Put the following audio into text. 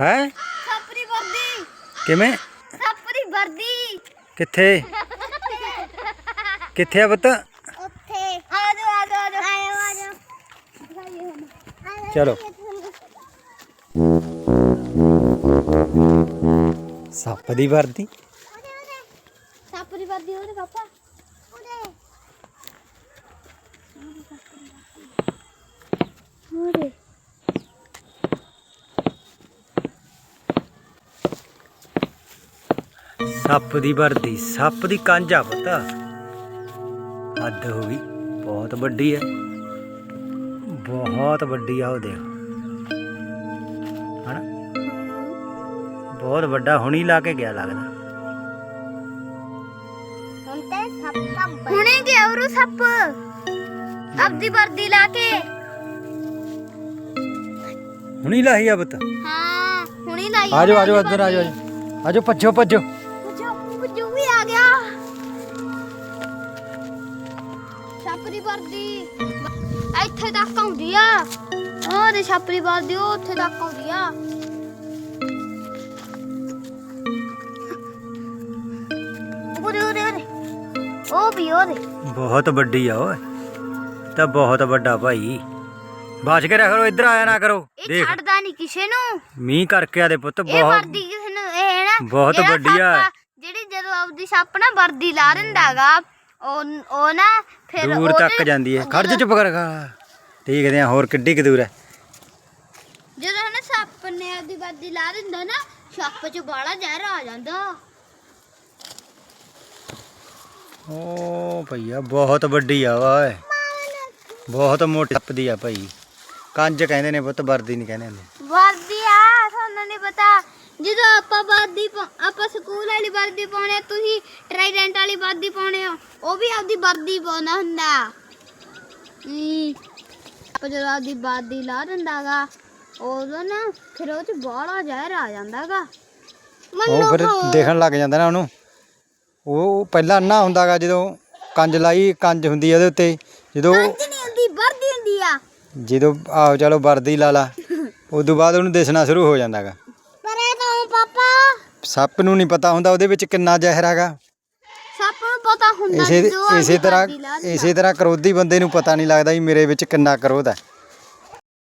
ਹੈ ਸੱਪਰੀ ਵਰਦੀ ਕਿਵੇਂ ਸੱਪਰੀ ਵਰਦੀ ਕਿੱਥੇ ਕਿੱਥੇ ਆ ਪੁੱਤ ਉੱਥੇ ਆ ਜਾ ਆ ਜਾ ਆ ਜਾ ਆ ਜਾ ਚਲੋ ਸੱਪ ਦੀ ਵਰਦੀ। ਸੱਪਰੀ ਵਰਦੀ ਉਹਦੇ ਪਾਪਾ ਉਹਦੇ ਉਹਦੇ ਸੱਪ ਦੀ ਵਰਦੀ, ਸੱਪ ਦੀ ਕੰਜ ਆ ਪੁੱਤ। ਹੱਦ ਹੋ ਗਈ, ਬਹੁਤ ਵੱਡੀ ਹੈ ਬਹੁਤ ਵੱਡੀ ਆ ਉਹ ਦੇਖ ਬਹੁਤ ਵੱਡਾ ਹੁਣੀ ਲਾ ਕੇ ਗਿਆ ਲੱਗਦਾ। ਹੁਣ ਤੇ ਸੱਪ ਹੁਣੇ ਗਿਆ ਉਰੂ ਸੱਪ। ਆਪਦੀ ਵਰਦੀ ਲਾ ਕੇ। ਹੁਣੀ ਲਾਹੀ ਆ ਪੁੱਤ? ਹਾਂ ਹੁਣੇ ਲਾਈ ਆਜੋ ਆਜੋ ਇੱਧਰ ਆਜੋ ਆਜੋ। ਆਜੋ ਭੱਜੋ ਭੱਜੋ। ਪੁੱਜੋ ਪੁੱਜੋ ਵੀ ਆ ਗਿਆ। ਛਾਪਰੀ ਵਰਦੀ। ਇੱਥੇ ਤੱਕ ਆਉਂਦੀ ਆ। ਉਹ ਦੇ ਛਾਪਰੀ ਵਰਦੀ ਉਹ ਉੱਥੇ ਤੱਕ ਆਉਂਦੀ ਆ। ਉਹ ਵੀ ਉਹਦੇ। ਬਹੁਤ ਵੱਡੀ ਆ ਓਏ। ਤਾਂ ਬਹੁਤ ਵੱਡਾ ਭਾਈ। ਬਾਜ ਕੇ ਰੱਖੋ ਇੱਧਰ ਆਇਆ ਨਾ ਕਰੋ। ਇਹ ਦੇਖ। ਛੱਡਦਾ ਨਹੀਂ ਕਿਸੇ ਨੂੰ। ਮੀਂਹ ਕਰਕੇ ਆਦੇ ਪੁੱਤ ਇਹ ਬਹੁਤ ਵਰਦੀ ਕਿਸੇ ਨੂੰ ਇਹ ਨਾ ਬਹੁਤ ਜਿਹੜਾ ਵੱਡੀ ਆ। ਸੱਪ ਜਿਹੜੀ ਜਦੋਂ ਆਪਦੀ ਸੱਪ ਨਾ ਵਰਦੀ ਲਾ ਦਿੰਦਾਗਾ ਉਹ ਉਹ ਨਾ ਫਿਰ ਦੂਰ ਉਹਦੇ- ਤੱਕ ਜਾਂਦੀ ਹੈ। ਖੜ ਜਾ ਚੁੱਪ ਕਰ ਖਾ ਦੇਖਦੇ ਆ ਹੋਰ ਕਿੱਡੀ ਕੁ ਦੂਰ ਹੈ। ਜਦੋਂ ਨਾ ਸੱਪ ਨੇ ਆਪਦੀ ਵਰਦੀ ਲਾ ਦਿੰਦਾ ਨਾ ਸੱਪ ਚ ਬਾਲਾ ਜ਼ਹਿਰ ਆ ਜਾਂਦਾ। ਓ ਭਈਆ ਬਹੁਤ ਵੱਡੀ ਆ ਓਏ। ਬਹੁਤ ਮੋਟੀ ਸੱਪ ਦੀ ਆ ਭਾਈ। ਕੰਜ ਕਹਿੰਦੇ ਨੇ ਪੁੱਤ ਵਰਦੀ ਨਹੀਂ ਕਹਿੰਦੇ ਹੁੰਦੇ। ਵਰਦੀ ਆ ਤੁਹਾਨੂੰ ਨਹੀਂ ਪਤਾ। ਜਦੋਂ ਆਪਾਂ ਵਰਦੀ ਪਾ- ਆਪਾਂ ਸਕੂਲ ਵਾਲੀ ਵਰਦੀ ਪਾਉਣੇ ਤੁਸੀਂ ਟ੍ਰਾਈਡੈਂਟ ਵਾਲੀ ਵਰਦੀ ਪਾਉਣੇ ਹੋ ਉਹ ਵੀ ਆਪਦੀ ਵਰਦੀ ਪਾਉਂਦਾ ਹੁੰਦਾ। ਹਮ, ਆਪਾਂ ਜਦੋਂ ਆਪਦੀ ਵਰਦੀ ਲਾ ਦਿੰਦਾਗਾ ਉਦੋਂ ਨਾ ਫਿਰ ਉਹ ਚ ਬਾਲਾ ਜ਼ਹਿਰ ਆ ਜਾਂਦਾਗਾ। ਉਹ ਫਿਰ ਦੇਖਣ ਲੱਗ ਜਾਂਦਾ ਨਾ ਉਹਨੂੰ। ਉਹ ਪਹਿਲਾਂ ਅੰਨਾ ਹੁੰਦਾਗਾ ਜਦੋਂ ਕੰਜ ਲਾਈ ਕੰਜ ਹੁੰਦੀ ਆ ਉਹਦੇ ਉੱਤੇ। ਜਦੋਂ ਕੰਜ ਨਹੀਂ ਹੁੰਦੀ ਵਰਦੀ ਹੁੰਦੀ ਆ। ਜਦੋਂ ਆਓ ਚਲੋ ਵਰਦੀ ਲਾ ਲਾ। ਉਦੋਂ ਬਾਅਦ ਉਹਨੂੰ ਦਿਸਣਾ ਸ਼ੁਰੂ ਹੋ ਜਾਂਦਾਗਾ। ਪਰ ਇਹ ਤਾਂ ਪਾਪਾ ਸੱਪ ਨੂੰ ਨਹੀਂ ਪਤਾ ਹੁੰਦਾ ਉਹਦੇ ਵਿੱਚ ਕਿੰਨਾ ਜ਼ਹਿਰ ਹੈਗਾ ਸੱਪ ਨੂੰ ਪਤਾ ਹੁੰਦਾ ਇਸੇ ਜਦੋਂ ਇਸੇ ਤਰ੍ਹਾਂ ਵਰਦੀ। ਇਸੇ ਤਰ੍ਹਾਂ ਕਰੋਧੀ ਬੰਦੇ ਨੂੰ ਪਤਾ ਨਹੀਂ ਲੱਗਦਾ ਵੀ ਮੇਰੇ ਵਿੱਚ ਕਿੰਨਾ ਕਰੋਧ ਹੈ